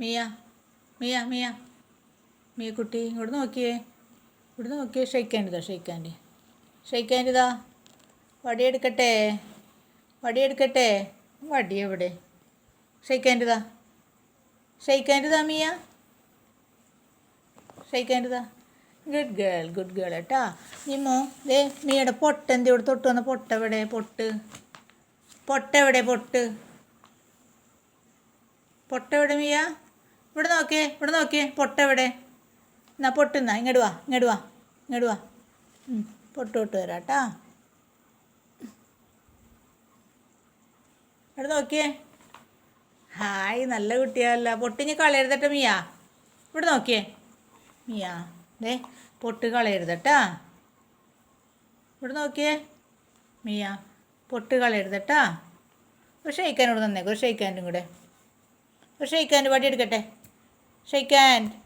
മിയ മിയ മിയ. മിയ കുട്ടി ഇങ്ങോട്ട് നോക്കിയേ. ഇവിടെ നോക്കിയേ ഷെയ്ക്കാന്റിതാ ഷെയ്ക്കാന്റ് ഷെയ്ക്കാന്റിതാ വടിയെടുക്കട്ടെ വടിയെടുക്കട്ടെ വടി എവിടെ? ഷെയ്ക്കാന്റിതാ ഷെയ്ക്കാന്റിതാ മിയ. ഷെയ്ക്കാന്റിതാ ഗുഡ് ഗേൾ ഗുഡ് ഗേൾ കേട്ടാ നിമ്മോ ദേ മിയുടെ പൊട്ട് ഇവിടെ തൊട്ട് വന്ന പൊട്ട എവിടെ? പൊട്ട്. പൊട്ട എവിടെ പൊട്ട്? പൊട്ട എവിടെ മിയ? ഇവിടെ നോക്കിയേ ഇവിടെ നോക്കിയേ. പൊട്ടെവിടെ എന്നാ പൊട്ടുന്നാ ഇങ്ങോട്ട് വാ ഇങ്ങോട്ട് വാ ഇങ്ങോട്ട് വാ. പൊട്ട് പൊട്ട് വരാം കേട്ടാ. ഇവിടെ നോക്കിയേ. ഹായ് നല്ല കുട്ടിയല്ല പൊട്ടിഞ്ഞ് കളയരുതട്ടെ മിയ? ഇവിടെ നോക്കിയേ. മിയ ദേ പൊട്ട് കളയരുതട്ടാ ഇവിടെ നോക്കിയേ. മിയ പൊട്ട് കളയരുതട്ടാ ഒരു ഷെയ്ക്കാനോട് തന്നേക്കും ഒരു ഷെയ്ക്കാന്റെ കൂടെ. ഒരു ഷെയ്ക്കാന്റെ വടി എടുക്കട്ടെ. Shake hand.